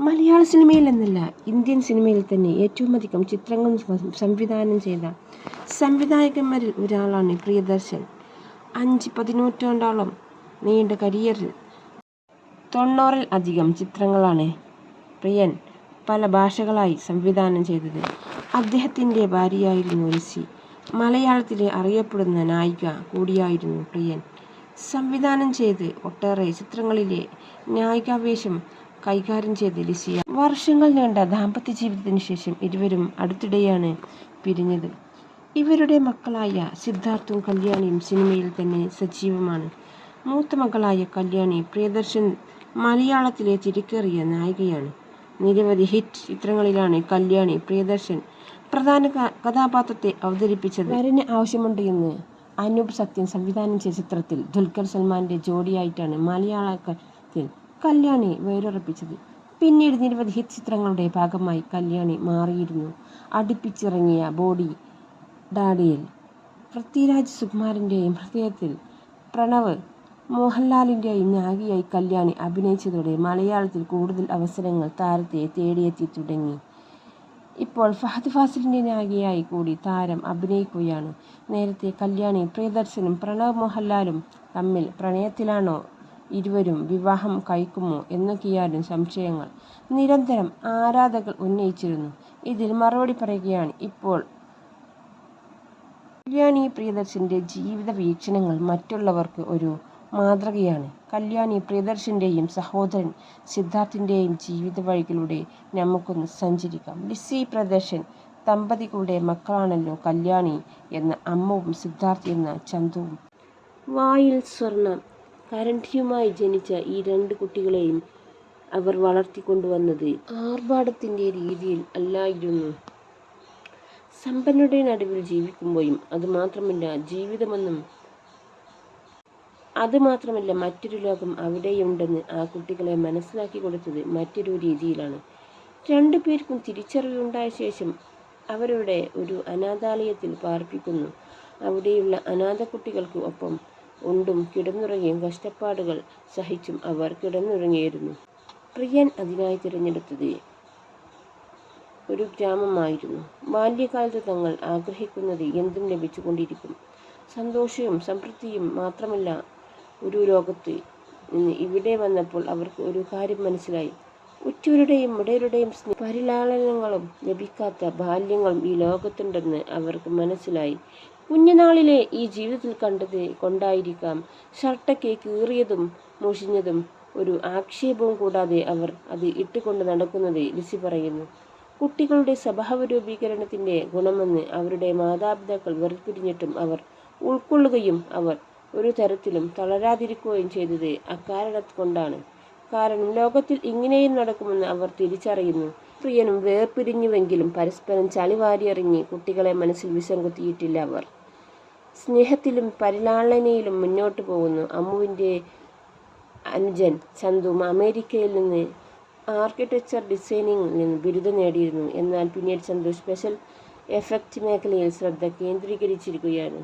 മലയാള സിനിമയിൽ എന്നല്ല ഇന്ത്യൻ സിനിമയിൽ തന്നെ ഏറ്റവും അധികം ചിത്രങ്ങൾ സംവിധാനം ചെയ്ത സംവിധായകന്മാരിൽ ഒരാളാണ് പ്രിയദർശൻ. അഞ്ച് പതിനൂറ്റാണ്ടോളം നീണ്ട കരിയറിൽ തൊണ്ണൂറിൽ അധികം ചിത്രങ്ങളാണ് പ്രിയൻ പല ഭാഷകളായി സംവിധാനം ചെയ്തത്. അദ്ദേഹത്തിന്റെ ഭാര്യയായിരുന്നു ലിസി മലയാളത്തിലെ അറിയപ്പെടുന്ന നായിക കൂടിയായിരുന്നു പ്രിയൻ. സംവിധാനം ചെയ്ത് ഒട്ടേറെ ചിത്രങ്ങളിലെ നായികാവേഷം കൈകാര്യം ചെയ്ത ലിസിയ. വർഷങ്ങൾ നീണ്ട ദാമ്പത്യ ജീവിതത്തിന് ശേഷം ഇരുവരും അടുത്തിടെയാണ് പിരിഞ്ഞത്. ഇവരുടെ മക്കളായ സിദ്ധാർത്ഥും കല്യാണിയും സിനിമയിൽ തന്നെ സജീവമാണ്. മൂത്ത മകളായ കല്യാണി പ്രിയദർശൻ മലയാളത്തിലെ തിരക്കേറിയ നായികയാണ്. നിരവധി ഹിറ്റ് ചിത്രങ്ങളിലാണ് കല്യാണി പ്രിയദർശൻ പ്രധാന കഥാപാത്രത്തെ അവതരിപ്പിച്ചത്. വരന് ആവശ്യമുണ്ട് എന്ന് അനൂപ് സത്യൻ സംവിധാനം ചെയ്ത ചിത്രത്തിൽ ദുൽഖർ സൽമാന്റെ ജോഡിയായിട്ടാണ് മലയാളത്തിൽ കല്യാണി വേരുറപ്പിച്ചത്. പിന്നീട് നിരവധി ഹിറ്റ് ചിത്രങ്ങളുടെ ഭാഗമായി കല്യാണി മാറിയിരുന്നു. അടുപ്പിച്ചിറങ്ങിയ ബോഡി ഡാഡിയിൽ പൃഥ്വിരാജ് സുകുമാരന്റെയും ഹൃദയത്തിൽ പ്രണവ് മോഹൻലാലിന്റെയും നായികയായി കല്യാണി അഭിനയിച്ചതോടെ മലയാളത്തിൽ കൂടുതൽ അവസരങ്ങൾ താരത്തെ തേടിയെത്തി തുടങ്ങി. ഇപ്പോൾ ഫഹദ് ഫാസിലിന്റെ നായികയായി കൂടി താരം അഭിനയിക്കുകയാണ്. നേരത്തെ കല്യാണി പ്രിയദർശനും പ്രണവ് മോഹൻലാലും തമ്മിൽ പ്രണയത്തിലാണോ ഇരുവരും വിവാഹം കഴിക്കുമോ എന്നൊക്കെയായിരുന്നു സംശയങ്ങൾ. നിരന്തരം ആരാധകർ ഉന്നയിച്ചിരുന്നു. ഇതിൽ മറുപടി പറയുകയാണ് ഇപ്പോൾ കല്യാണി പ്രിയദർശന്റെ ജീവിത വീക്ഷണങ്ങൾ മറ്റുള്ളവർക്ക് ഒരു മാതൃകയാണ്. കല്യാണി പ്രിയദർശന്റെയും സഹോദരൻ സിദ്ധാർത്ഥിന്റെയും ജീവിത വഴികളിലൂടെ നമുക്കൊന്ന് സഞ്ചരിക്കാം. ലിസി പ്രദർശൻ ദമ്പതികളുടെ മക്കളാണല്ലോ കല്യാണി എന്ന അമ്മവും സിദ്ധാർത്ഥി എന്ന ചന്തുവും. വായിൽ സ്വർണം കരണ്ടിയുമായി ജനിച്ച ഈ രണ്ട് കുട്ടികളെയും അവർ വളർത്തിക്കൊണ്ടുവന്നത് ആർഭാടത്തിന്റെ രീതിയിൽ അല്ലായിരുന്നു. സമ്പന്നരുടെ നടുവിൽ ജീവിക്കുമ്പോഴും അതുമാത്രമല്ല ജീവിതമെന്നും അതുമാത്രമല്ല മറ്റൊരു ലോകം അവിടെയുണ്ടെന്ന് ആ കുട്ടികളെ മനസ്സിലാക്കി കൊടുത്തത് മറ്റൊരു രീതിയിലാണ്. രണ്ടു പേർക്കും തിരിച്ചറിവുണ്ടായ ശേഷം അവരുടെ ഒരു അനാഥാലയത്തിൽ പാർപ്പിക്കുന്നു. അവിടെയുള്ള അനാഥ കുട്ടികൾക്ക് ഒപ്പം ഉണ്ടും കിടന്നുറങ്ങിയും കഷ്ടപ്പാടുകൾ സഹിച്ചും അവർ കിടന്നുറങ്ങിയിരുന്നു. പ്രിയൻ അതിനായി തിരഞ്ഞെടുത്തത് ഒരു ഗ്രാമമായിരുന്നു. ബാല്യകാലത്ത് തങ്ങൾ ആഗ്രഹിക്കുന്നത് എന്തും ലഭിച്ചുകൊണ്ടിരിക്കും. സന്തോഷവും സമൃദ്ധിയും മാത്രമല്ല ഒരു ലോകത്ത് നിന്ന് ഇവിടെ വന്നപ്പോൾ അവർക്ക് ഒരു കാര്യം മനസ്സിലായി. ഉറ്റവരുടെയും ഇടയരുടെയും പരിലാളനങ്ങളും ലഭിക്കാത്ത ബാല്യങ്ങളും ഈ ലോകത്തുണ്ടെന്ന് അവർക്ക് മനസ്സിലായി. കുഞ്ഞുനാളിലെ ഈ ജീവിതത്തിൽ കണ്ടത് കൊണ്ടായിരിക്കാം. ഷർട്ടൊക്കെ കീറിയതും മുഷിഞ്ഞതും ഒരു ആക്ഷേപവും കൂടാതെ അവർ അത് ഇട്ടുകൊണ്ട് നടക്കുന്നത് ലിസി പറയുന്നു. കുട്ടികളുടെ സ്വഭാവ രൂപീകരണത്തിന്റെ ഗുണമെന്ന് അവരുടെ മാതാപിതാക്കൾ വെറുപ്പിരിഞ്ഞിട്ടും അവർ ഉൾക്കൊള്ളുകയും അവർ ഒരു തരത്തിലും തളരാതിരിക്കുകയും ചെയ്തത് അക്കാരണത്ത് കൊണ്ടാണ് കാരണം ലോകത്തിൽ ഇങ്ങനെയും നടക്കുമെന്ന് അവർ തിരിച്ചറിയുന്നു. പ്രിയനും വേർപിരിഞ്ഞുവെങ്കിലും പരസ്പരം ചളിവാരിയെറിഞ്ഞ് കുട്ടികളെ മനസ്സിൽ വിഷം കുത്തിയിട്ടില്ല അവർ. സ്നേഹത്തിലും പരിലാളനയിലും മുന്നോട്ട് പോകുന്നു. അമ്മുവിന്റെ അനുജൻ ചന്തു അമേരിക്കയിൽ നിന്ന് ആർക്കിടെക്ചർ ഡിസൈനിങ്ങിൽ നിന്ന് ബിരുദം നേടിയിരുന്നു. എന്നാൽ പിന്നീട് ചന്തു സ്പെഷ്യൽ എഫക്റ്റ് മേഖലയിൽ ശ്രദ്ധ കേന്ദ്രീകരിച്ചിരിക്കുകയാണ്.